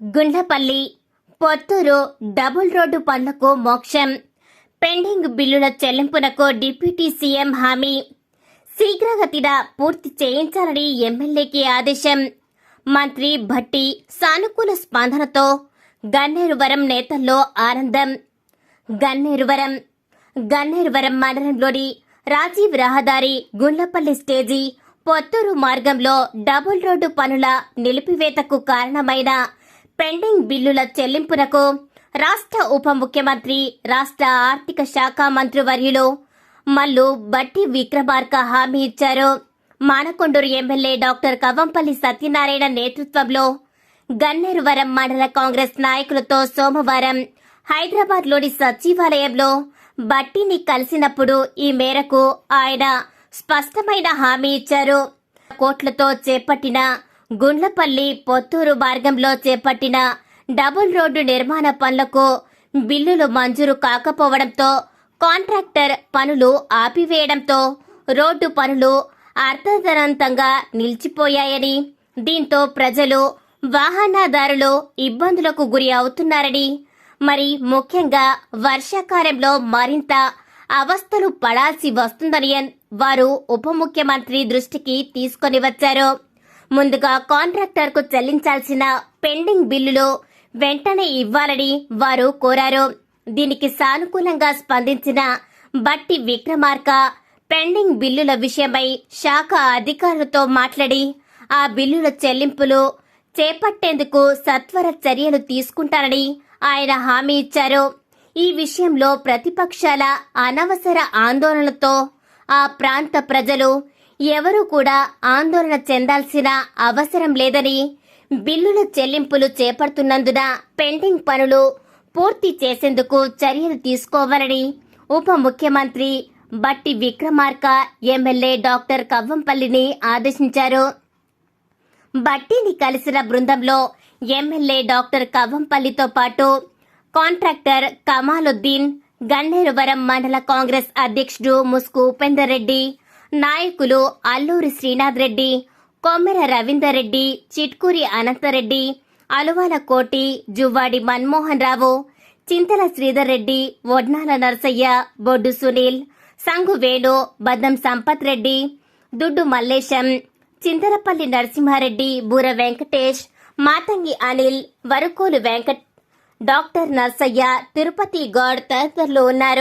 Gundlapalli Potturu double road పనులకు మోక్షం. Pending బిల్లుల చెల్లింపునకు డిప్యూటీ సీఎం హామీ. శీఘ్రగతిన పూర్తి చేయించాలని ఎమ్మెల్యేకి ఆదేశం. మంత్రి భట్టి సానుకూల స్పందనతో గన్నేరువరం నేతల్లో ఆనందం. గన్నేరువరం గన్నేరువరం మండలంలోని రాజీవ్ రహదారి గుండ్లపల్లి స్టేజీ పొత్తూరు మార్గంలో డబుల్ రోడ్డు పనుల నిలిపివేతకు కారణమైన పెండింగ్ బిల్లుల చెల్లింపునకు రాష్ట్ర ఉప ముఖ్యమంత్రి రాష్ట్ర ఆర్థిక శాఖ మంత్రివర్యులు మల్లు బట్టి విక్రమార్క హామీ ఇచ్చారు. మానకొండూరు ఎమ్మెల్యే డాక్టర్ కవంపల్లి సత్యనారాయణ నేతృత్వంలో గన్నేరువరం మండల కాంగ్రెస్ నాయకులతో సోమవారం హైదరాబాద్లోని సచివాలయంలో బట్టిని కలిసినప్పుడు ఈ మేరకు ఆయన స్పష్టమైన హామీ ఇచ్చారు. కోట్లతో చేపట్టిన గుండ్లపల్లి పొత్తూరు మార్గంలో చేపట్టిన డబుల్ రోడ్డు నిర్మాణ పనులకు బిల్లులు మంజూరు కాకపోవడంతో కాంట్రాక్టర్ పనులు ఆపివేయడంతో రోడ్డు పనులు అర్థధనంతంగా నిలిచిపోయాయని దీంతో ప్రజలు వాహనదారులు ఇబ్బందులకు గురి అవుతున్నారని మరి ముఖ్యంగా వర్షాకాలంలో మరింత అవస్థలు పడాల్సి వస్తుందని వారు ఉప ముఖ్యమంత్రి దృష్టికి తీసుకొని వచ్చారు. ముందుగా కాంట్రాక్టర్కు చెల్లించాల్సిన పెండింగ్ బిల్లులు వెంటనే ఇవ్వాలని వారు కోరారు. దీనికి సానుకూలంగా స్పందించిన బట్టి విక్రమార్క పెండింగ్ బిల్లుల విషయమై శాఖ అధికారులతో మాట్లాడి ఆ బిల్లుల చెల్లింపులు చేపట్టేందుకు సత్వర చర్యలు తీసుకుంటారని ఆయన హామీ ఇచ్చారు. ఈ విషయంలో ప్రతిపక్షాల అనవసర ఆందోళనతో ఆ ప్రాంత ప్రజలు ఎవరూ కూడా ఆందోళన చెందాల్సిన అవసరం లేదని బిల్లుల చెల్లింపులు చేపడుతున్నందున పెండింగ్ పనులు పూర్తి చేసేందుకు చర్యలు తీసుకోవాలని ఉప ముఖ్యమంత్రి బట్టి విక్రమార్క ఎమ్మెల్యే డాక్టర్ కవ్వంపల్లిని ఆదేశించారు. బట్టిని కలిసిన బృందంలో ఎమ్మెల్యే డాక్టర్ కవ్వంపల్లితో పాటు కాంట్రాక్టర్ కమాలుద్దీన్ గన్నేరువరం మండల కాంగ్రెస్ అధ్యక్షుడు ముస్కు ఉపేందర్ రెడ్డి నాయకులు అల్లూరి శ్రీనాథ్ రెడ్డి కొమ్మెర రవీందర్ రెడ్డి చిట్కూరి అనంతరెడ్డి అలువాల కోటి జువ్వాడి మన్మోహన్ రావు చింతల శ్రీధర్ రెడ్డి వడ్నాల నరసయ్య బొడ్డు సునీల్ సంగు వేణు బద్దం సంపత్ రెడ్డి దుడ్డు మల్లేశం చింతలపల్లి నరసింహారెడ్డి బూర వెంకటేష్ మాతంగి అనిల్ వరుకోలు వెంకట్ డాక్టర్ నర్సయ్య తిరుపతి గౌడ్ తదితరులు ఉన్నారు.